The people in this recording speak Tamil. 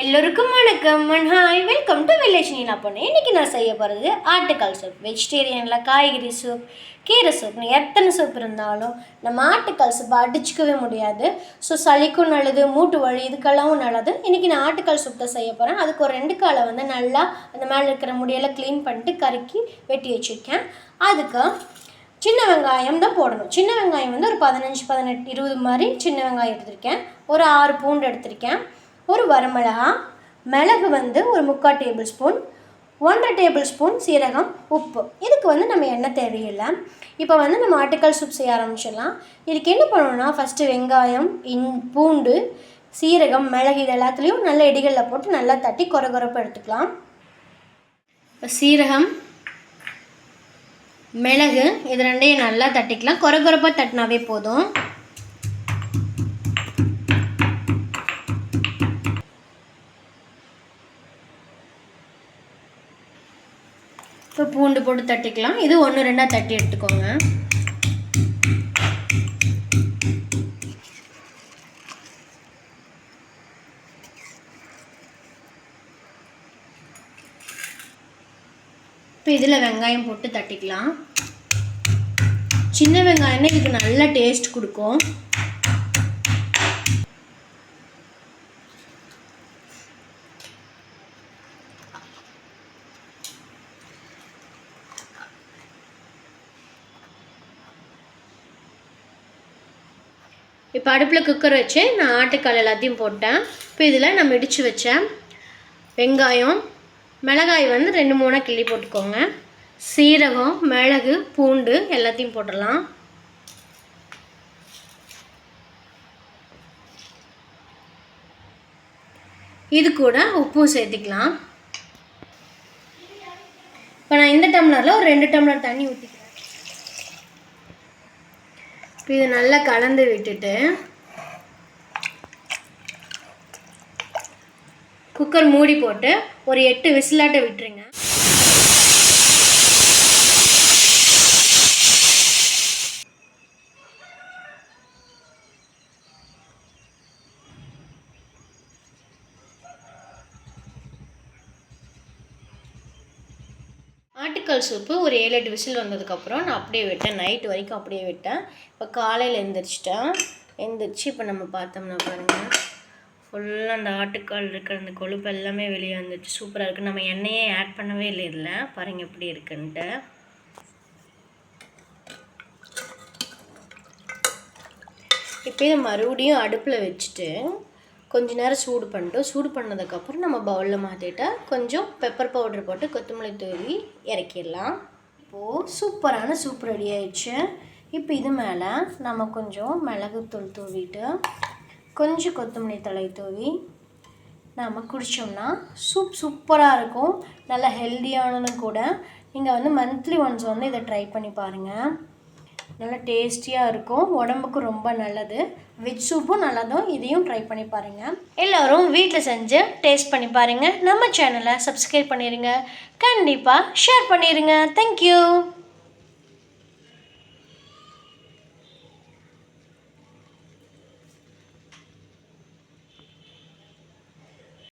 எல்லோருக்கும் வணக்கம். And hi. Welcome to village Neela பொண்ணு இன்றைக்கி நான் செய்ய போகிறது ஆட்டுக்கால் சூப் வெஜிடேரியனில் காய்கறி சூப் கீரை சூப்னு எத்தனை சூப் இருந்தாலும் நம்ம ஆட்டுக்கால் சூப் அடிச்சுக்கவே முடியாது. ஸோ சளிக்கும் நல்லது மூட்டு வலி இதுக்கெல்லாம் நல்லது. இன்றைக்கி நான் ஆட்டுக்கால் சூப் தான் செய்ய போகிறேன் அதுக்கு ஒரு ரெண்டு காலை வந்து நல்லா அந்த மேலே இருக்கிற முடியெல்லாம் க்ளீன் பண்ணிட்டு கருக்கி வெட்டி வச்சுருக்கேன். அதுக்கு சின்ன வெங்காயம் தான் போடணும். சின்ன வெங்காயம் வந்து ஒரு பதினஞ்சு பதினெட்டு இருபது மாதிரி சின்ன வெங்காயம் எடுத்திருக்கேன். ஒரு ஆறு பூண்டு எடுத்திருக்கேன். ஒரு வரமிளகா மிளகு வந்து ஒரு முக்கால் டேபிள் ஸ்பூன் ஒன்றரை டேபிள் ஸ்பூன் சீரகம் உப்பு. இதுக்கு வந்து நம்ம எண்ணெய் தேவையில்லை? இப்போ வந்து நம்ம ஆட்டுக்கால் சூப் செய்ய ஆரம்பிச்சிடலாம். இதுக்கு என்ன பண்ணணும்னா ஃபஸ்ட்டு வெங்காயம் இன் பூண்டு சீரகம் மிளகு இது எல்லாத்துலேயும் நல்ல இடிகளில் போட்டு நல்லா தட்டி கொர கொரப்பு எடுத்துக்கலாம். இப்போ சீரகம் மிளகு இது ரெண்டையும் நல்லா தட்டிக்கலாம். கொர கொரப்பாக தட்டினாவே போதும். இப்போ பூண்டு போட்டு தட்டிக்கலாம். இது ஒன்று ரெண்டாக தட்டி எடுத்துக்கோங்க. இப்போ இதில் வெங்காயம் போட்டு தட்டிக்கலாம். சின்ன வெங்காயம்னா இதுக்கு நல்ல டேஸ்ட் கொடுக்கும். இப்போ அடுப்பில் குக்கர் வச்சு நான் ஆட்டுக்கால் எல்லாத்தையும் போட்டேன். இப்போ இதில் நான் இடித்து வச்சேன். வெங்காயம் மிளகாய் வந்து ரெண்டு மூணாக கிள்ளி போட்டுக்கோங்க. சீரகம் மிளகு பூண்டு எல்லாத்தையும் போட்டுடலாம். இது கூட உப்பும் சேர்த்துக்கலாம். இப்போ நான் இந்த டம்ளரில் ஒரு ரெண்டு டம்ளர் தண்ணி ஊற்றிக்கிறேன் இது நல்லா கலந்து விட்டுட்டு குக்கர் மூடி போட்டு ஒரு எட்டு விசிலாட்ட விட்டுருங்க. ஆட்டுக்கால் சூப்பு ஒரு ஏழு எட்டு விசில் வந்ததுக்கப்புறம் நான் அப்படியே விட்டேன். நைட் வரைக்கும் அப்படியே விட்டேன். இப்போ காலையில் எந்திரிச்சிட்டேன். எழுந்திரிச்சு இப்போ நம்ம பார்த்தோம்னா பாருங்கள் ஃபுல்லாக அந்த ஆட்டுக்கால் இருக்கிற அந்த கொழுப்பு எல்லாமே வெளியே வந்துச்சு சூப்பராக இருக்குது நம்ம எண்ணெயே ஆட் பண்ணவே இல்லை இதில். பாருங்கள் எப்படி இருக்குன்ட்டு. இப்போ இதை மறுபடியும் அடுப்பில் வச்சுட்டு கொஞ்ச நேரம் சூடு பண்ணிட்டோம். சூடு பண்ணதுக்கப்புறம் நம்ம பவுலில் மாற்றிட்டா கொஞ்சம் பெப்பர் பவுடர் போட்டு கொத்தமல்லி தூவி இறக்கிடலாம். இப்போது சூப்பரான சூப் ரெடி ஆயிடுச்சு. இப்போ இது மேலே நம்ம கொஞ்சம் மிளகுத்தூள் தூவிட்டு கொஞ்சம் கொத்தமல்லி தலை தூவி நாம் குடித்தோம்னா சூப் சூப்பராக இருக்கும். நல்லா ஹெல்த்தியானதும் கூட. நீங்கள் வந்து மந்த்லி ஒன்ஸ் வந்து இதை ட்ரை பண்ணி பாருங்கள் நல்லா டேஸ்டியாக இருக்கும். உடம்புக்கு ரொம்ப நல்லது. வெஜ் சூப்பும் நல்லதும் இதையும் ட்ரை பண்ணி பாருங்கள் எல்லோரும் வீட்டில் செஞ்சு டேஸ்ட் பண்ணி பாருங்கள் நம்ம சேனலை சப்ஸ்கிரைப் பண்ணிடுங்க கண்டிப்பாக ஷேர் பண்ணிடுங்க தேங்க்யூ